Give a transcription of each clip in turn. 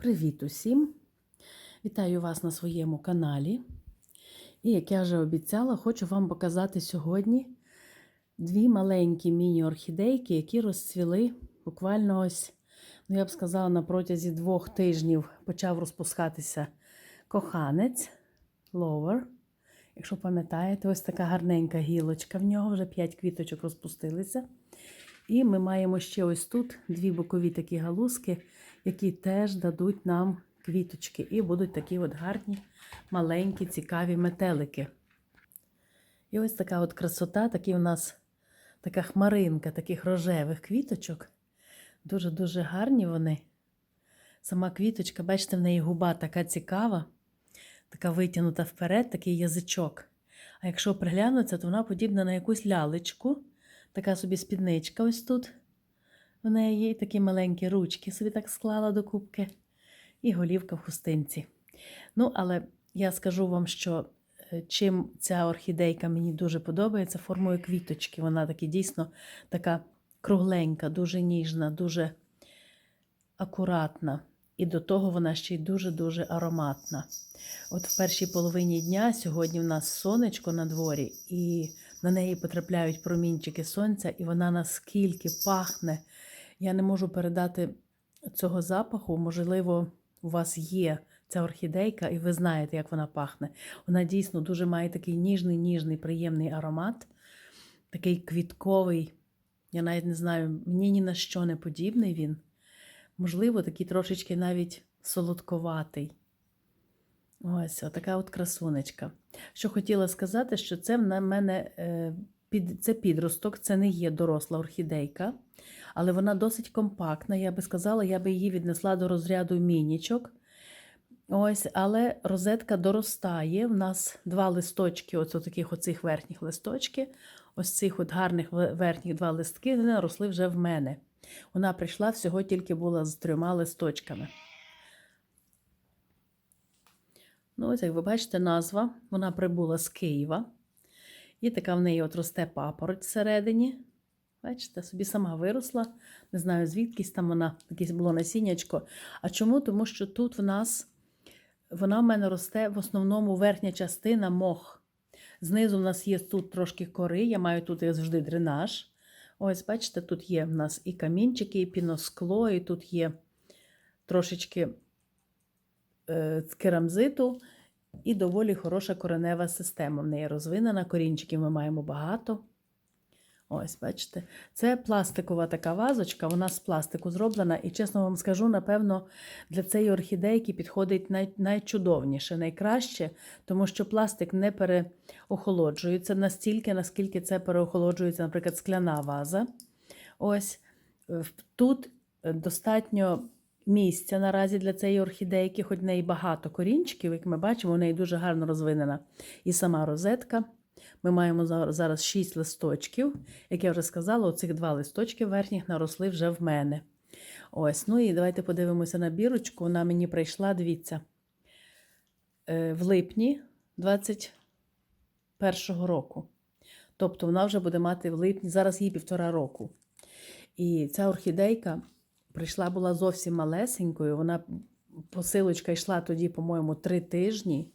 Привіт усім! Вітаю вас на своєму каналі. І як я вже обіцяла, хочу вам показати сьогодні дві маленькі міні-орхідейки, які розцвіли буквально ось, ну я б сказала, на протязі двох тижнів почав розпускатися коханець ловер. Якщо пам'ятаєте, ось така гарненька гілочка в нього, вже 5 квіточок розпустилися. І ми маємо ще ось тут дві бокові такі галузки, які теж дадуть нам квіточки. І будуть такі от гарні, маленькі, цікаві метелики. І ось така от красота, такі у нас така хмаринка таких рожевих квіточок. Дуже-дуже гарні вони. Сама квіточка, бачите, в неї губа така цікава, така витягнута вперед, такий язичок. А якщо приглянутися, то вона подібна на якусь лялечку. Така собі спідничка ось тут. В неї такі маленькі ручки, собі так склала до кубки, і голівка в хустинці. Ну, але я скажу вам, що е, чим ця орхідейка мені дуже подобається, формою квіточки. Вона таки дійсно така кругленька, дуже ніжна, дуже акуратна. І до того вона ще й дуже-дуже ароматна. От в першій половині дня сьогодні в нас сонечко на дворі, і на неї потрапляють промінчики сонця, і вона наскільки пахне. Я не можу передати цього запаху. Можливо, у вас є ця орхідейка, і ви знаєте, як вона пахне. Вона дійсно дуже має такий ніжний, ніжний, приємний аромат, такий квітковий. Я навіть не знаю, мені ні на що не подібний він. Можливо, такий трошечки навіть солодковатий. Ось, така от красунечка. Що хотіла сказати, що це в мене е, під, це підросток, це не є доросла орхідейка, але вона досить компактна. Я би сказала, я би її віднесла до розряду мінічок. Ось, Але розетка доростає. У нас два листочки, ось таких оцих верхніх листочки. Ось цих от гарних верхніх два листки, вони росли вже в мене. Вона прийшла всього тільки була з трьома листочками. Ну, ось, як ви бачите, назва. Вона прибула з Києва. І така в неї от росте папороть всередині. Бачите, собі сама виросла. Не знаю, звідкись там вона, якесь було насіннячко. А чому? Тому що тут в нас вона в мене росте в основному верхня частина мох. Знизу в нас є тут трошки кори, я маю тут як завжди дренаж. Ось, бачите, тут є в нас і камінчики, і піноскло, і тут є трошечки е, керамзиту, і доволі хороша коренева система. В неї розвинена, корінчиків ми маємо багато. Ось, бачите, це пластикова така вазочка, вона з пластику зроблена. І, чесно вам скажу, напевно, для цієї орхідейки підходить най, найчудовніше, найкраще, тому що пластик не переохолоджується настільки, наскільки це переохолоджується, наприклад, скляна ваза. Ось тут достатньо місця наразі для цієї орхідейки, хоч в неї багато корінчиків, як ми бачимо, у неї дуже гарно розвинена і сама розетка. Ми маємо зараз 6 листочків. Як я вже сказала, оцих два листочки верхніх наросли вже в мене. Ось, ну і давайте подивимося на бірочку. Вона мені прийшла, дивіться, е, в липні 21-го року. Тобто вона вже буде мати в липні, зараз їй півтора року. І ця орхідейка прийшла була зовсім малесенькою. Вона посилочка йшла тоді, по-моєму, три тижні.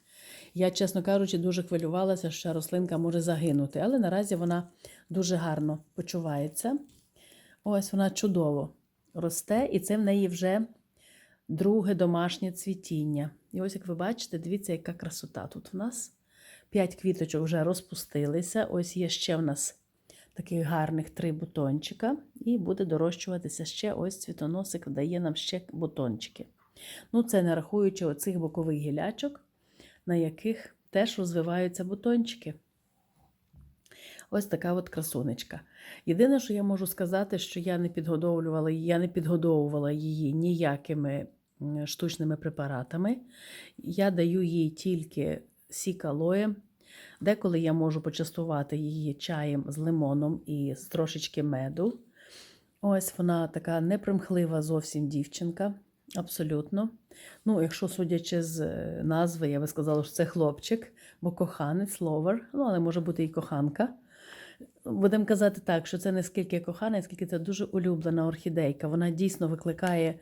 Я, чесно кажучи, дуже хвилювалася, що рослинка може загинути, але наразі вона дуже гарно почувається. Ось вона чудово росте, і це в неї вже друге домашнє цвітіння. І ось, як ви бачите, дивіться, яка красота тут в нас. П'ять квіточок вже розпустилися. Ось є ще в нас таких гарних три бутончика, і буде дорощуватися ще ось цвітоносик, дає нам ще бутончики. Ну, це не рахуючи оцих бокових гілячок на яких теж розвиваються бутончики. Ось така от красунечка. Єдине, що я можу сказати, що я не підгодовувала я не підгодовувала її ніякими штучними препаратами. Я даю їй тільки сік алоє. Деколи я можу почастувати її чаєм з лимоном і з трошечки меду. Ось вона така непримхлива зовсім дівчинка. Абсолютно. Ну, якщо судячи з е, назви, я би сказала, що це хлопчик, бо коханець, ловер, ну, але може бути і коханка. Будемо казати так, що це не скільки коханець, скільки це дуже улюблена орхідейка. Вона дійсно викликає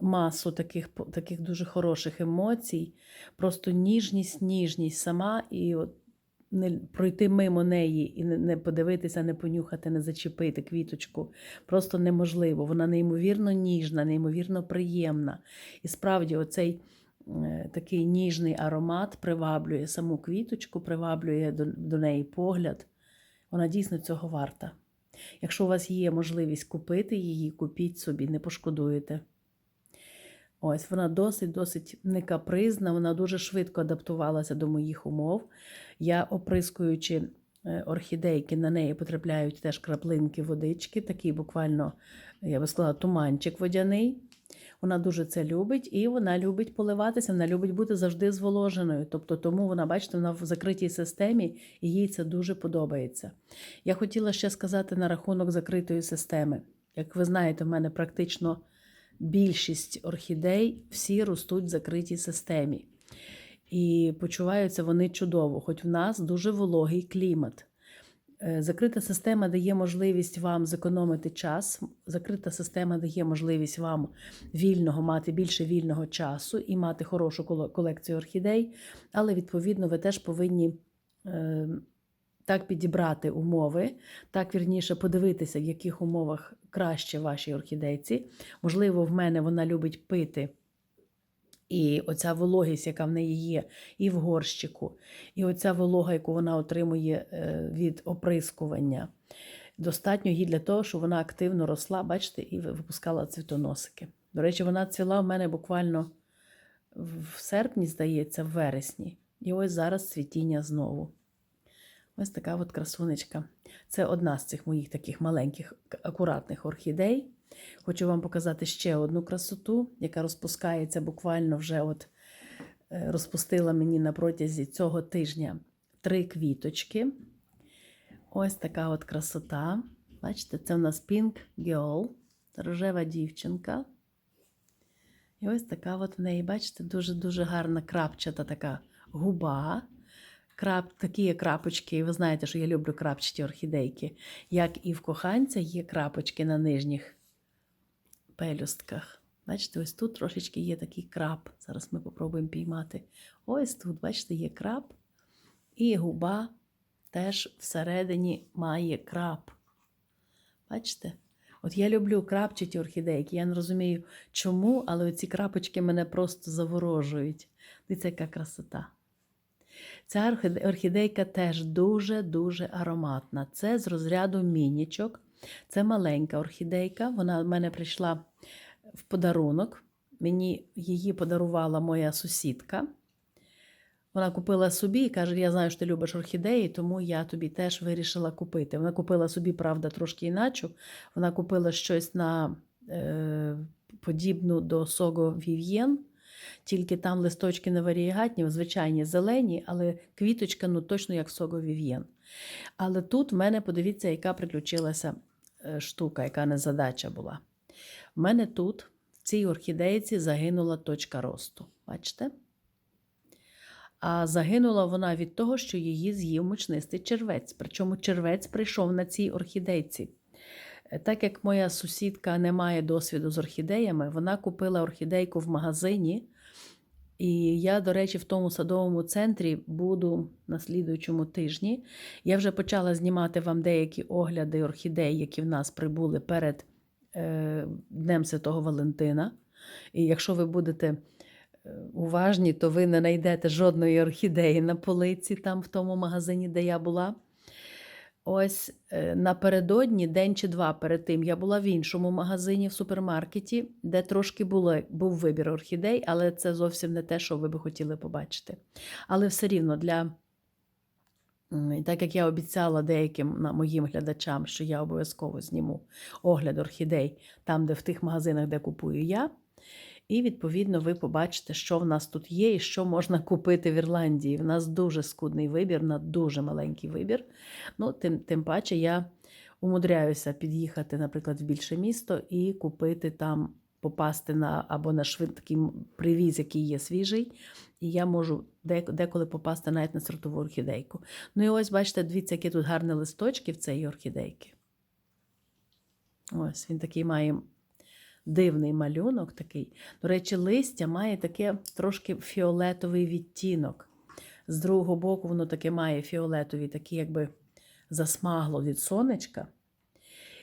масу таких, таких дуже хороших емоцій, просто ніжність, ніжність сама, і от не пройти мимо неї і не, подивитися, не понюхати, не зачепити квіточку просто неможливо. Вона неймовірно ніжна, неймовірно приємна. І справді, оцей е, такий ніжний аромат приваблює саму квіточку, приваблює до, до неї погляд. Вона дійсно цього варта. Якщо у вас є можливість купити її, купіть собі, не пошкодуєте. Ось вона досить досить не капризна, вона дуже швидко адаптувалася до моїх умов. Я, оприскуючи е, орхідейки, на неї потрапляють теж краплинки водички, такий буквально, я би сказала, туманчик водяний. Вона дуже це любить і вона любить поливатися, вона любить бути завжди зволоженою. Тобто, тому вона, бачите, вона в закритій системі і їй це дуже подобається. Я хотіла ще сказати на рахунок закритої системи. Як ви знаєте, в мене практично більшість орхідей всі ростуть в закритій системі. І почуваються вони чудово, хоч в нас дуже вологий клімат. Е, Закрита система дає можливість вам зекономити час. Закрита система дає можливість вам вільного мати більше вільного часу і мати хорошу колекцію орхідей. Але відповідно ви теж повинні е, так підібрати умови, так вірніше подивитися, в яких умовах краще вашій орхідейці. Можливо, в мене вона любить пити. І оця вологість, яка в неї є, і в горщику, і оця волога, яку вона отримує е, від оприскування, достатньо їй для того, щоб вона активно росла, бачите, і випускала цвітоносики. До речі, вона цвіла в мене буквально в серпні, здається, в вересні. І ось зараз цвітіння знову. Ось така от красунечка. Це одна з цих моїх таких маленьких акуратних орхідей. Хочу вам показати ще одну красоту, яка розпускається буквально вже от е, розпустила мені на протязі цього тижня три квіточки. Ось така от красота. Бачите, це в нас Pink Girl, рожева дівчинка. І ось така от в неї, бачите, дуже-дуже гарна крапчата така губа. Крап, такі крапочки, ви знаєте, що я люблю крапчаті орхідейки. Як і в коханця є крапочки на нижніх пелюстках. Бачите, ось тут трошечки є такий крап. Зараз ми попробуємо піймати. Ось тут, бачите, є крап. І губа теж всередині має крап. Бачите? От я люблю крапчаті орхідейки. Я не розумію, чому, але ці крапочки мене просто заворожують. Дивіться, яка красота. Ця орхідейка теж дуже-дуже ароматна. Це з розряду мінічок. Це маленька орхідейка. Вона в мене прийшла в подарунок. Мені її подарувала моя сусідка. Вона купила собі і каже: Я знаю, що ти любиш орхідеї, тому я тобі теж вирішила купити. Вона купила собі, правда, трошки іначе. Вона купила щось на е, подібну до Сого Вів'єн, тільки там листочки не варієгатні, звичайні зелені, але квіточка ну точно як Сого Вів'єн. Але тут в мене, подивіться, яка приключилася е, штука, яка незадача була. В мене тут, в цій орхідейці, загинула точка росту. Бачите? А загинула вона від того, що її з'їв мучнистий червець. Причому червець прийшов на цій орхідейці. Е, Так як моя сусідка не має досвіду з орхідеями, вона купила орхідейку в магазині. І я, до речі, в тому садовому центрі буду на слідуючому тижні. Я вже почала знімати вам деякі огляди орхідей, які в нас прибули перед е, Днем Святого Валентина. І якщо ви будете е, уважні, то ви не знайдете жодної орхідеї на полиці, там в тому магазині, де я була. Ось е, напередодні, день чи два перед тим, я була в іншому магазині в супермаркеті, де трошки було, був вибір орхідей, але це зовсім не те, що ви би хотіли побачити. Але все рівно для. Так як я обіцяла деяким моїм глядачам, що я обов'язково зніму огляд орхідей там, де в тих магазинах, де купую я. І, відповідно, ви побачите, що в нас тут є і що можна купити в Ірландії. В нас дуже скудний вибір, на дуже маленький вибір. Ну, тим, тим паче я умудряюся під'їхати, наприклад, в більше місто і купити там, попасти на або на швидкий привіз, який є свіжий. І я можу деколи попасти навіть на сортову орхідейку. Ну і ось, бачите, дивіться, які тут гарні листочки в цієї орхідейки. Ось він такий має дивний малюнок такий. До речі, листя має таке трошки фіолетовий відтінок. З другого боку, воно таке має фіолетові, такі якби засмагло від сонечка.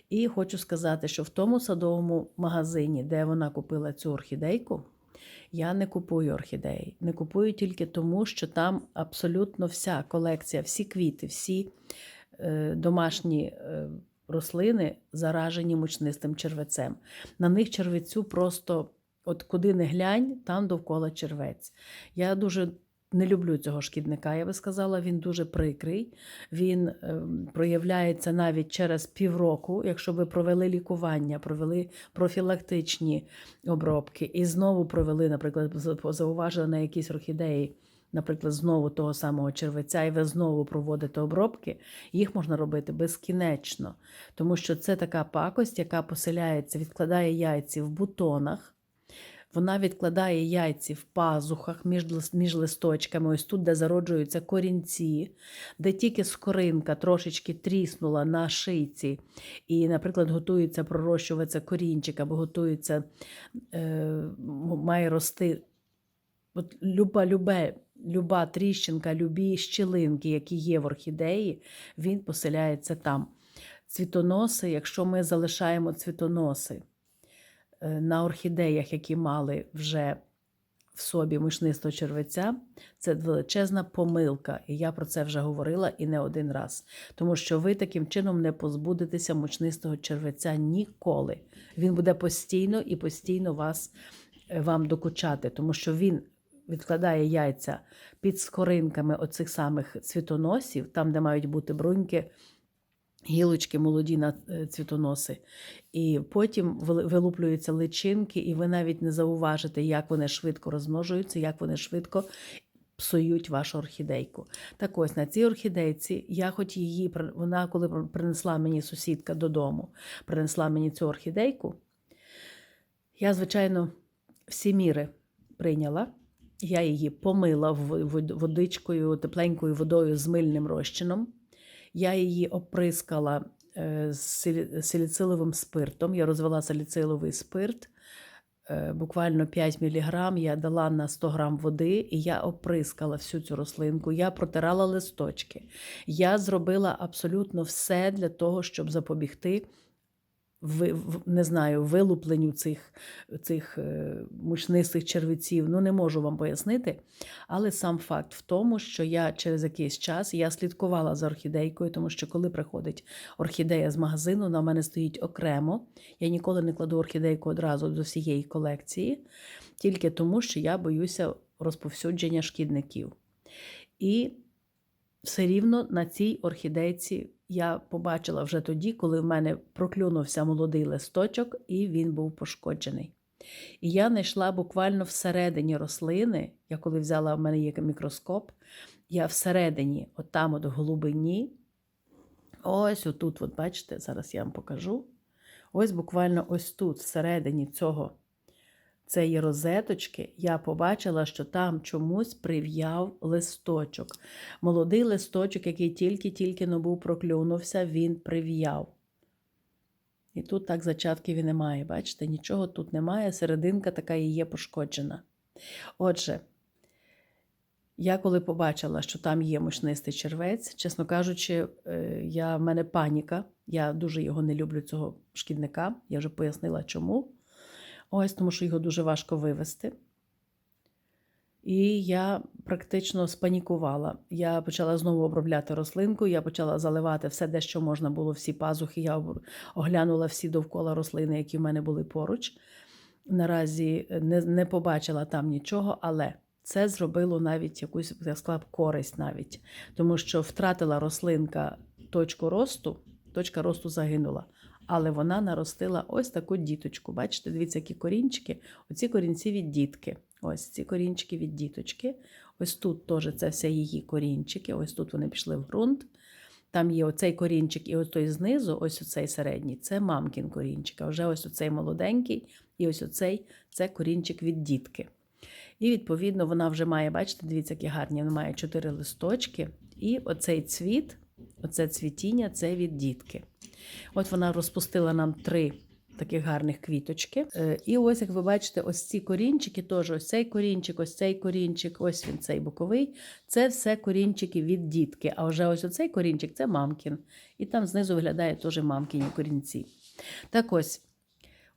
І хочу сказати, що в тому садовому магазині, де вона купила цю орхідейку, я не купую орхідеї. Не купую тільки тому, що там абсолютно вся колекція, всі квіти, всі е, домашні е, рослини заражені мучнистим червецем. На них червецю просто, от куди не глянь, там довкола червець. Я дуже не люблю цього шкідника, я би сказала, він дуже прикрий. Він е, проявляється навіть через півроку, якщо ви провели лікування, провели профілактичні обробки і знову провели, наприклад, зауважили на якісь орхідеї, наприклад, знову того самого червеця, і ви знову проводите обробки, їх можна робити безкінечно, тому що це така пакость, яка поселяється, відкладає яйці в бутонах. Вона відкладає яйці в пазухах між, між листочками, ось тут, де зароджуються корінці, де тільки скоринка трошечки тріснула на шийці, і, наприклад, готується пророщуватися корінчик або готується, е, має рости. От люба, любе, люба тріщинка, любі щілинки, які є в орхідеї, він поселяється там. Цвітоноси, якщо ми залишаємо цвітоноси е, на орхідеях, які мали вже в собі мучнистого червеця, це величезна помилка. І я про це вже говорила і не один раз. Тому що ви таким чином не позбудетеся мучнистого червеця ніколи. Він буде постійно і постійно вас, е, вам докучати, тому що він відкладає яйця під скоринками оцих самих цвітоносів, там, де мають бути бруньки, гілочки молоді на е, цвітоноси. І потім вилуплюються личинки, і ви навіть не зауважите, як вони швидко розмножуються, як вони швидко псують вашу орхідейку. Так ось на цій орхідейці, я хоч її, вона коли принесла мені сусідка додому, принесла мені цю орхідейку, я, звичайно, всі міри прийняла. Я її помила водичкою, тепленькою водою з мильним розчином. Я її оприскала е, саліциловим спиртом. Я розвела саліциловий спирт. е, Буквально 5 мг я дала на 100 грам води, і я оприскала всю цю рослинку. Я протирала листочки. Я зробила абсолютно все для того, щоб запобігти не знаю, вилупленню цих, цих е, мучнистих червеців. Ну, не можу вам пояснити. Але сам факт в тому, що я через якийсь час я слідкувала за орхідейкою, тому що коли приходить орхідея з магазину, вона в мене стоїть окремо. Я ніколи не кладу орхідейку одразу до всієї колекції, тільки тому, що я боюся розповсюдження шкідників. І все рівно на цій орхідейці я побачила вже тоді, коли в мене проклюнувся молодий листочок, і він був пошкоджений. І я знайшла буквально всередині рослини, я коли взяла в мене є мікроскоп, я всередині, от там, от в глибині, ось отут, от бачите, зараз я вам покажу. Ось буквально ось тут, всередині цього цієї розеточки, я побачила, що там чомусь прив'яв листочок. Молодий листочок, який тільки-тільки но був проклюнувся, він прив'яв. І тут так зачатків і немає. Бачите, нічого тут немає, серединка така і є пошкоджена. Отже, я коли побачила, що там є мучнистий червець, чесно кажучи, е, я, в мене паніка. Я дуже його не люблю, цього шкідника. Я вже пояснила, чому. Ось, тому що його дуже важко вивести. І я практично спанікувала. Я почала знову обробляти рослинку, я почала заливати все, де що можна було, всі пазухи. Я оглянула всі довкола рослини, які в мене були поруч. Наразі не, не побачила там нічого, але це зробило навіть якусь я сказала користь навіть, тому що втратила рослинка точку росту, точка росту загинула. Але вона наростила ось таку діточку. Бачите, дивіться, які корінчики. Оці корінці від дітки. Ось ці корінчики від діточки. Ось тут теж це все її корінчики. Ось тут вони пішли в ґрунт. Там є оцей корінчик, і ось той знизу, ось оцей середній, це мамкін корінчик. А вже ось оцей молоденький, і ось оцей це корінчик від дітки. І, відповідно, вона вже має, бачите, дивіться, які гарні, вона має чотири листочки. І оцей цвіт, оце цвітіння це від дітки. От вона розпустила нам три таких гарних квіточки. Е, І ось, як ви бачите, ось ці корінчики, теж ось цей корінчик, ось цей корінчик, ось він цей боковий. Це все корінчики від дітки. А вже ось оцей корінчик це мамкін. І там знизу виглядає теж мамкині корінці. Так ось.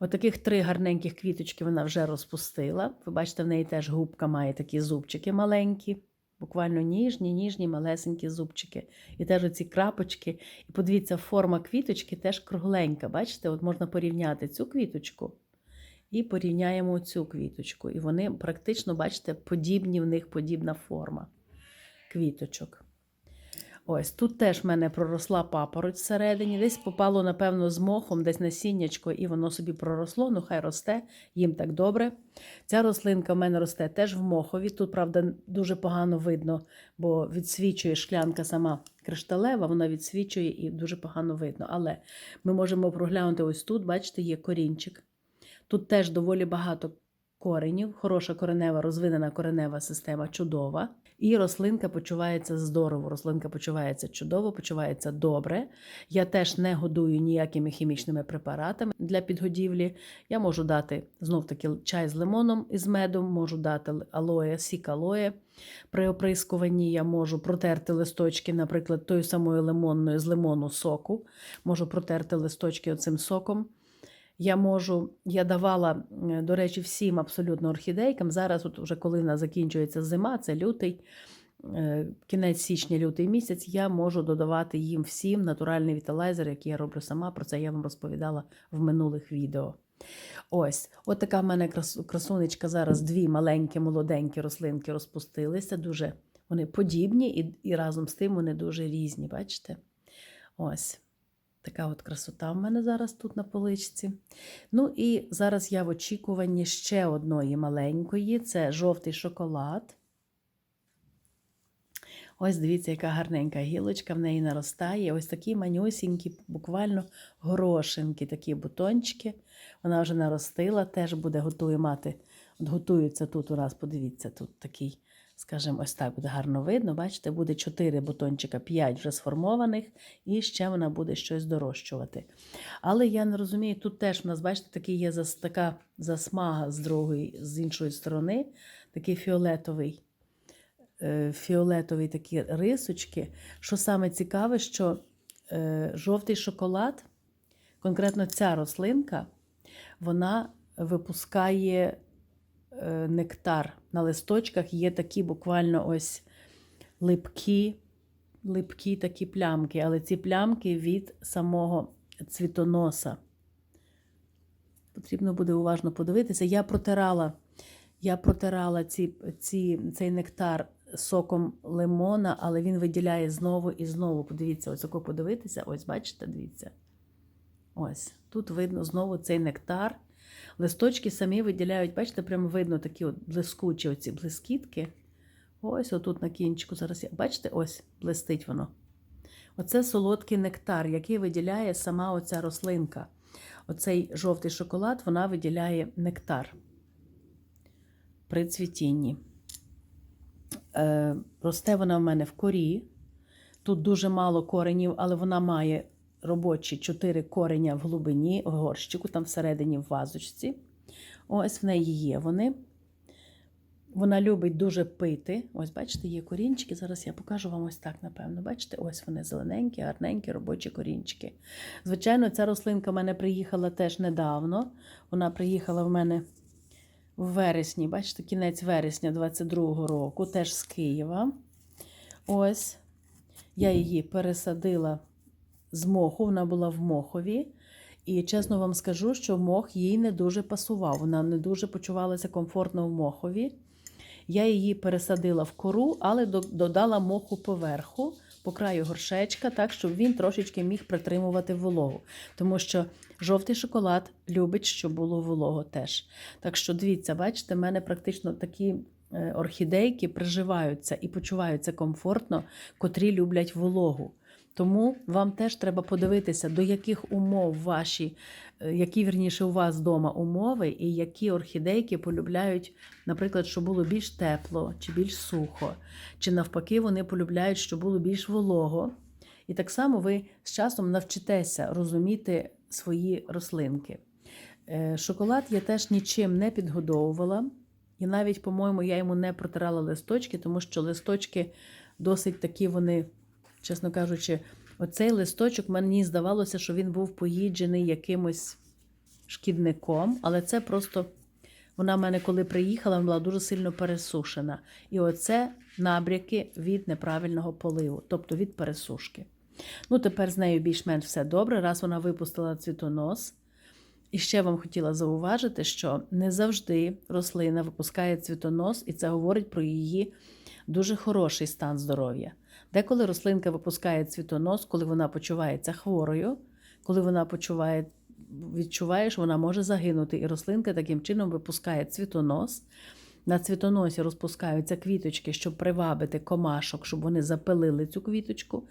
Отаких три гарненьких квіточки вона вже розпустила. Ви бачите, в неї теж губка має такі зубчики маленькі, буквально ніжні, ніжні, малесенькі зубчики. І теж оці крапочки. І подивіться, форма квіточки теж кругленька. Бачите, от можна порівняти цю квіточку і порівняємо цю квіточку. І вони практично, бачите, подібні в них подібна форма квіточок. Ось тут теж в мене проросла папороть всередині. Десь попало, напевно, з мохом, десь насіннячко, і воно собі проросло. Ну, хай росте, їм так добре. Ця рослинка в мене росте теж в мохові. Тут, правда, дуже погано видно, бо відсвічує шклянка сама кришталева, вона відсвічує і дуже погано видно. Але ми можемо проглянути ось тут, бачите, є корінчик. Тут теж доволі багато коренів, хороша коренева, розвинена коренева система, чудова. І рослинка почувається здорово. Рослинка почувається чудово, почувається добре. Я теж не годую ніякими хімічними препаратами для підгодівлі. Я можу дати знов таки чай з лимоном і з медом, можу дати алоє, сік алоє. При оприскуванні я можу протерти листочки, наприклад, тою самою лимонною з лимону соку. Можу протерти листочки оцим соком. Я можу, я давала, е, до речі, всім абсолютно орхідейкам. Зараз, от вже коли в закінчується зима, це лютий, е, кінець січня, лютий місяць, я можу додавати їм всім натуральний віталайзер, який я роблю сама. Про це я вам розповідала в минулих відео. Ось, от така в мене красунечка. Зараз дві маленькі, молоденькі рослинки розпустилися. Дуже вони подібні і, і разом з тим вони дуже різні, бачите? Ось. Така от красота в мене зараз тут на поличці. Ну і зараз я в очікуванні ще одної маленької це жовтий шоколад. Ось дивіться, яка гарненька гілочка в неї наростає. Ось такі манюсінькі, буквально горошинки, такі бутончики. Вона вже наростила, теж буде готує мати. От готується тут у нас, подивіться, тут такий, скажімо, ось так буде гарно видно. Бачите, буде 4 бутончика, 5 вже сформованих, і ще вона буде щось дорощувати. Але я не розумію, тут теж у нас, бачите, такий є така засмага з другої, з іншої сторони, такий фіолетовий. е, Фіолетові такі рисочки. Що саме цікаве, що е, жовтий шоколад, конкретно ця рослинка, вона випускає нектар. На листочках є такі буквально ось липкі, липкі такі плямки, але ці плямки від самого цвітоноса. Потрібно буде уважно подивитися. Я протирала, я протирала ці, ці, цей нектар соком лимона, але він виділяє знову і знову. Подивіться, ось око подивитися. Ось, бачите, дивіться. Ось, тут видно знову цей нектар. Листочки самі виділяють, бачите, прямо видно такі от блискучі оці блискітки. Ось отут на кінчику. Зараз я. Бачите, ось блистить воно. Оце солодкий нектар, який виділяє сама оця рослинка. Оцей жовтий шоколад вона виділяє нектар при цвітінні. Е, росте вона в мене в корі. Тут дуже мало коренів, але вона має робочі 4 кореня в глибині, в горщику, там всередині в вазочці. Ось в неї є вони. Вона любить дуже пити. Ось, бачите, є корінчики. Зараз я покажу вам ось так, напевно. Бачите, ось вони зелененькі, гарненькі, робочі корінчики. Звичайно, ця рослинка в мене приїхала теж недавно. Вона приїхала в мене в вересні, бачите, кінець вересня 22-го року, теж з Києва. Ось. Я її пересадила з моху, вона була в мохові. І чесно вам скажу, що мох їй не дуже пасував. Вона не дуже почувалася комфортно в мохові. Я її пересадила в кору, але додала моху поверху, по краю горшечка, так, щоб він трошечки міг притримувати вологу. Тому що жовтий шоколад любить, щоб було волого теж. Так що, дивіться, бачите, в мене практично такі е, орхідейки приживаються і почуваються комфортно, котрі люблять вологу. Тому вам теж треба подивитися, до яких умов ваші, е, які вірніше у вас вдома умови, і які орхідейки полюбляють, наприклад, щоб було більш тепло чи більш сухо, чи навпаки, вони полюбляють, щоб було більш волого. І так само ви з часом навчитеся розуміти свої рослинки. Е, Шоколад я теж нічим не підгодовувала. І навіть, по-моєму, я йому не протирала листочки, тому що листочки досить такі вони, чесно кажучи, оцей листочок мені здавалося, що він був поїджений якимось шкідником, але це просто вона в мене, коли приїхала, вона була дуже сильно пересушена. І оце набряки від неправильного поливу, тобто від пересушки. Ну, тепер з нею більш-менш все добре, раз вона випустила цвітонос. І ще вам хотіла зауважити, що не завжди рослина випускає цвітонос, і це говорить про її дуже хороший стан здоров'я. Деколи рослинка випускає цвітонос, коли вона почувається хворою, коли вона почуває, відчуває, що вона може загинути, і рослинка таким чином випускає цвітонос. На цвітоносі розпускаються квіточки, щоб привабити комашок, щоб вони запилили цю квіточку,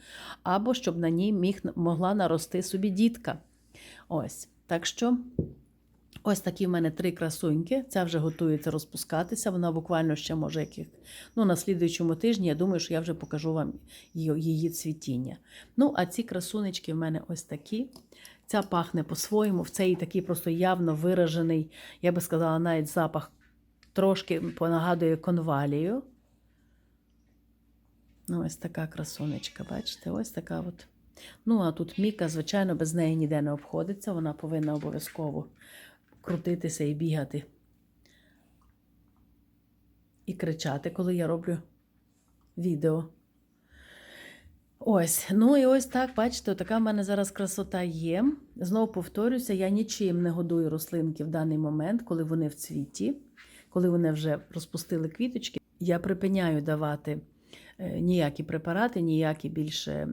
або щоб на ній міг, могла нарости собі дітка. Ось. Так що ось такі в мене три красуньки. Ця вже готується розпускатися. Вона буквально ще може яких. Ну, на слідуючому тижні, я думаю, що я вже покажу вам її, цвітіння. Ну, а ці красунечки в мене ось такі. Ця пахне по-своєму. В цей такий просто явно виражений, я би сказала, навіть запах трошки понагадує конвалію. Ну, ось така красунечка, бачите, ось така от. Ну, а тут Міка, звичайно, без неї ніде не обходиться. Вона повинна обов'язково крутитися і бігати. І кричати, коли я роблю відео. Ось, ну і ось так, бачите, така в мене зараз красота є. Знову повторюся, я нічим не годую рослинки в даний момент, коли вони в цвіті, коли вони вже розпустили квіточки. Я припиняю давати е, ніякі препарати, ніякі більше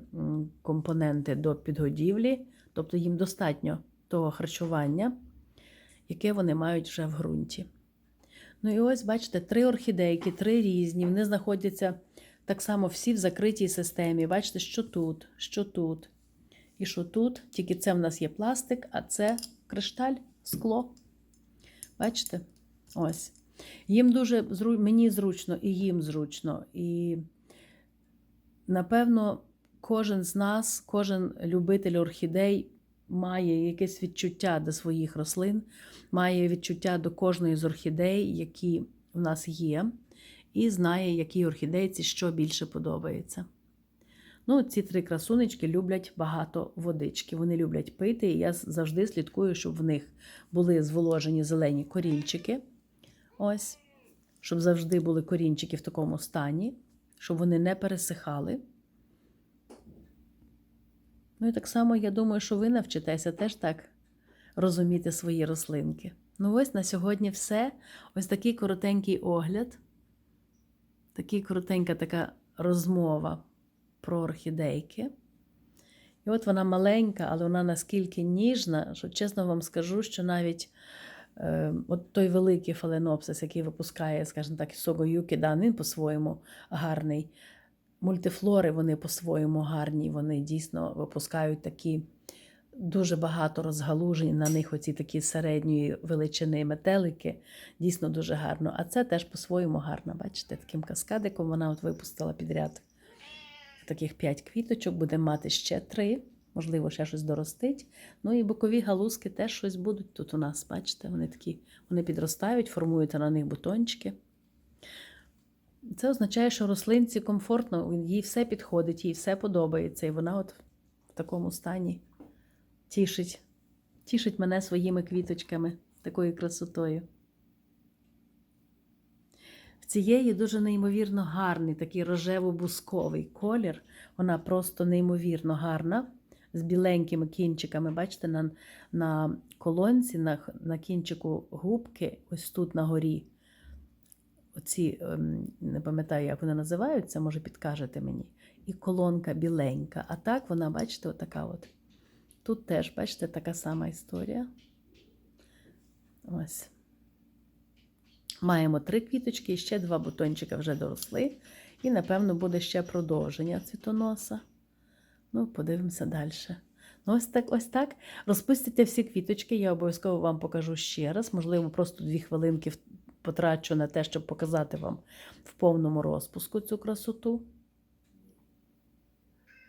компоненти до підгодівлі, тобто їм достатньо того харчування, яке вони мають вже в ґрунті. Ну і ось, бачите, три орхідейки, три різні, вони знаходяться так само всі в закритій системі. Бачите, що тут, що тут і що тут. Тільки це в нас є пластик, а це кришталь, скло. Бачите? Ось. Їм дуже мені зручно, і їм зручно. І, напевно, кожен з нас, кожен любитель орхідей має якесь відчуття до своїх рослин, має відчуття до кожної з орхідей, які в нас є, і знає, якій орхідейці що більше подобається. Ну, ці три красунечки люблять багато водички. Вони люблять пити, і я завжди слідкую, щоб в них були зволожені зелені корінчики. Ось, щоб завжди були корінчики в такому стані, щоб вони не пересихали. Ну і так само, я думаю, що ви навчитеся теж так розуміти свої рослинки. Ну, ось на сьогодні все. Ось такий коротенький огляд, такий коротенька така розмова про орхідейки. І от вона маленька, але вона наскільки ніжна, що чесно вам скажу, що навіть е, от той великий фаленопсис, який випускає, скажімо так, Согоюки, да, він по-своєму гарний. Мультифлори вони по-своєму гарні, вони дійсно випускають такі дуже багато розгалужень на них, оці такі середньої величини метелики. Дійсно дуже гарно. А це теж по-своєму гарно. Бачите, таким каскадиком вона от випустила підряд таких п'ять квіточок, будемо мати ще три, можливо, ще щось доростить. Ну і бокові галузки теж щось будуть тут у нас. Бачите, вони такі вони підростають, формують на них бутончики. Це означає, що рослинці комфортно, їй все підходить, їй все подобається. І вона от в такому стані тішить, тішить мене своїми квіточками, такою красотою. В цієї дуже неймовірно гарний, такий рожево-бусковий колір. Вона просто неймовірно гарна. З біленькими кінчиками, бачите, на на колонці, на на кінчику губки, ось тут на горі. Оці, не пам'ятаю, як вони називаються, може підкажете мені. І колонка біленька. А так вона, бачите, отака от. Тут теж, бачите, така сама історія. Ось. Маємо три квіточки і ще два бутончика вже доросли. І, напевно, буде ще продовження цвітоноса. Ну, подивимося далі. Ну, ось так, ось так. Розпустите всі квіточки, я обов'язково вам покажу ще раз. Можливо, просто дві хвилинки потрачу на те, щоб показати вам в повному розпуску цю красоту.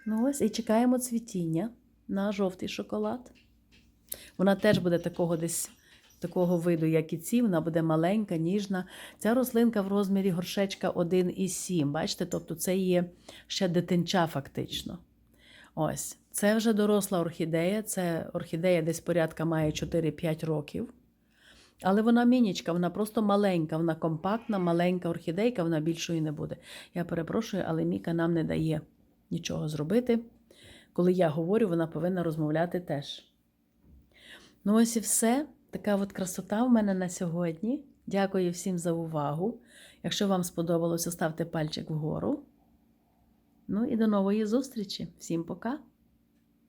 Ну, ось, і чекаємо цвітіння на жовтий шоколад. Вона теж буде такого десь такого виду, як і ці, вона буде маленька, ніжна. Ця рослинка в розмірі горшечка 1,7. Бачите, тобто це є ще дитинча фактично. Ось, це вже доросла орхідея. Це орхідея десь порядка має 4-5 років. Але вона мінічка, вона просто маленька, вона компактна, маленька орхідейка, вона більшої не буде. Я перепрошую, але Міка нам не дає нічого зробити. Коли я говорю, вона повинна розмовляти теж. Ну, ось і все. Така от красота в мене на сьогодні. Дякую всім за увагу. Якщо вам сподобалося, ставте пальчик вгору. Ну і до нової зустрічі. Всім пока!